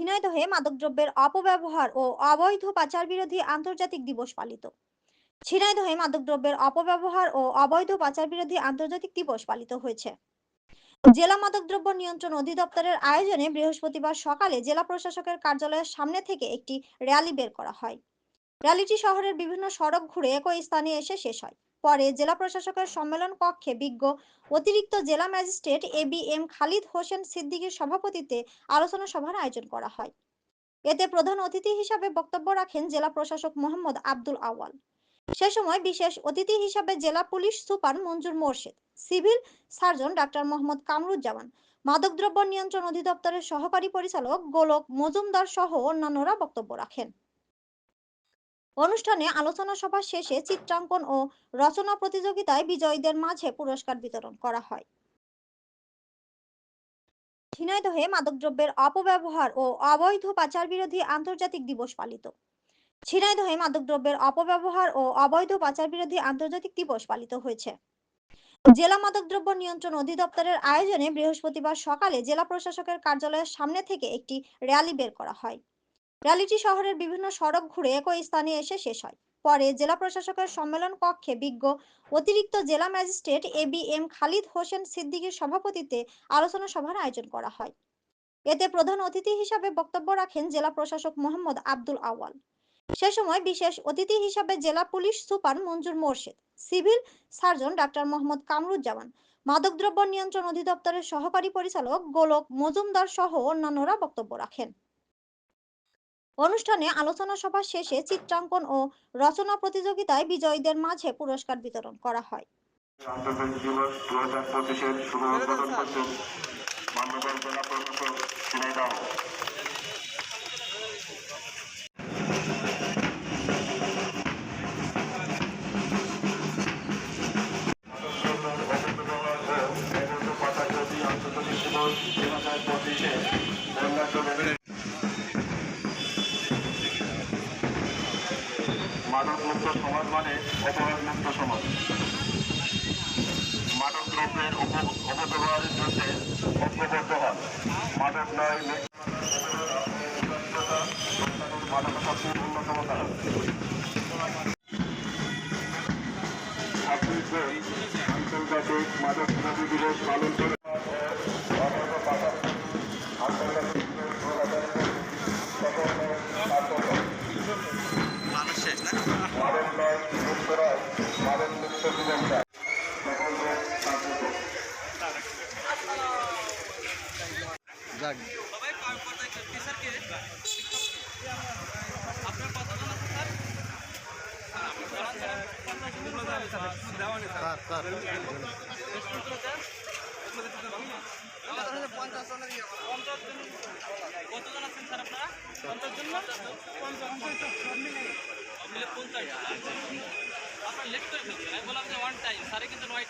ঝিনাইদহে মাদকদ্রব্যের অপব্যবহার ও অবৈধ পাচার বিরোধী আন্তর্জাতিক দিবস পালিত। ঝিনাইদহে মাদকদ্রব্যের অপব্যবহার ও অবৈধ পাচার বিরোধী আন্তর্জাতিক দিবস পালিত হয়েছে। জেলা মাদকদ্রব্য নিয়ন্ত্রণ অধিদপ্তরের আয়োজনে বৃহস্পতিবার সকালে জেলা প্রশাসকের কার্যালয়ের সামনে থেকে একটি র্যালি বের করা হয়। র্যালিটি শহরের বিভিন্ন সড়ক ঘুরে একই স্থানে এসে শেষ হয়। পরে জেলা প্রশাসকের সম্মেলন কক্ষে বিজ্ঞ অতিরিক্ত জেলা magistrate A B M Khalid Hossain সিদ্দিকীর সভাপতিত্বে আলোচনা সভার আয়োজন করা হয়। এতে প্রধান অতিথি হিসাবে বক্তব্য রাখেন জেলা প্রশাসক মোহাম্মদ আব্দুল আওয়াল সে সময় বিশেষ অতিথি হিসাবে জেলা police super Manjur Morshed, civil surgeon doctor Mohammad Kamruzzaman, মাদকদ্রব্য নিয়ন্ত্রণ অধিদপ্তরের সহকারী পরিচালক গোলক মজুমদার সহ অন্যান্যরা বক্তব্য রাখেন। অনুষ্ঠানে আলোচনা সভা শেষে চিত্রাঙ্কন ও রচনা প্রতিযোগিতায় বিজয়ীদের মাঝে পুরস্কার বিতরণ করা হয়। ঝিনাইদহে মাদকদ্রব্যের অপব্যবহার ও অবৈধ পাচার বিরোধী আন্তর্জাতিক দিবস পালিত। ঝিনাইদহে মাদকদ্রব্যের অপব্যবহার ও অবৈধ পাচার বিরোধী আন্তর্জাতিক দিবস পালিত হয়েছে। জেলা মাদকদ্রব্য নিয়ন্ত্রণ অধিদপ্তরের আয়োজনে বৃহস্পতিবার সকালে জেলা প্রশাসকের কার্যালয়ের সামনে থেকে একটি র্যালি বের করা হয়। র্যালিটি শহরের বিভিন্ন সড়ক ঘুরে একই স্থানে এসে শেষ হয়। পরে জেলা প্রশাসকের সম্মেলন কক্ষে বিজ্ঞ অতিরিক্ত জেলা magistrate A B M Khalid Hossain সিদ্দিকীর সভাপতিত্বে আলোচনা সভার আয়োজন করা হয়। এতে প্রধান অতিথি হিসাবে বক্তব্য রাখেন জেলা প্রশাসক মোহাম্মদ আব্দুল আওয়াল সে সময় বিশেষ অতিথি হিসাবে জেলা police super Manjur Morshed, civil surgeon doctor Mohammad Kamruzzaman, মাদকদ্রব্য নিয়ন্ত্রণ অধিদপ্তরের সহকারী পরিচালক গোলক মজুমদার সহ অন্যান্যরা বক্তব্য রাখেন। অনুষ্ঠানে আলোচনা সভা শেষে চিত্রাঙ্কন ও রচনা প্রতিযোগিতায় বিজয়ীদের মাঝে পুরস্কার বিতরণ করা হয়। মুক্ত সমাজ মানে অপরাধ মুক্ত সমাজ মাদক দ্রব্যের অপব্যবহারের বিরুদ্ধে ঐক্যবদ্ধ হন। মাদক নয় আন্তর্জাতিক মাদক দিবস পালন করে আন্তর্জাতিক যাক কথা জানা কতজন আছেন স্যার আপনারা? পঞ্চাশ জন পঞ্চাশ আপনার লেট করে ফেলবেন আমি বললাম যে ওয়ান টাইম সাড়ে কিন্তু নয়টা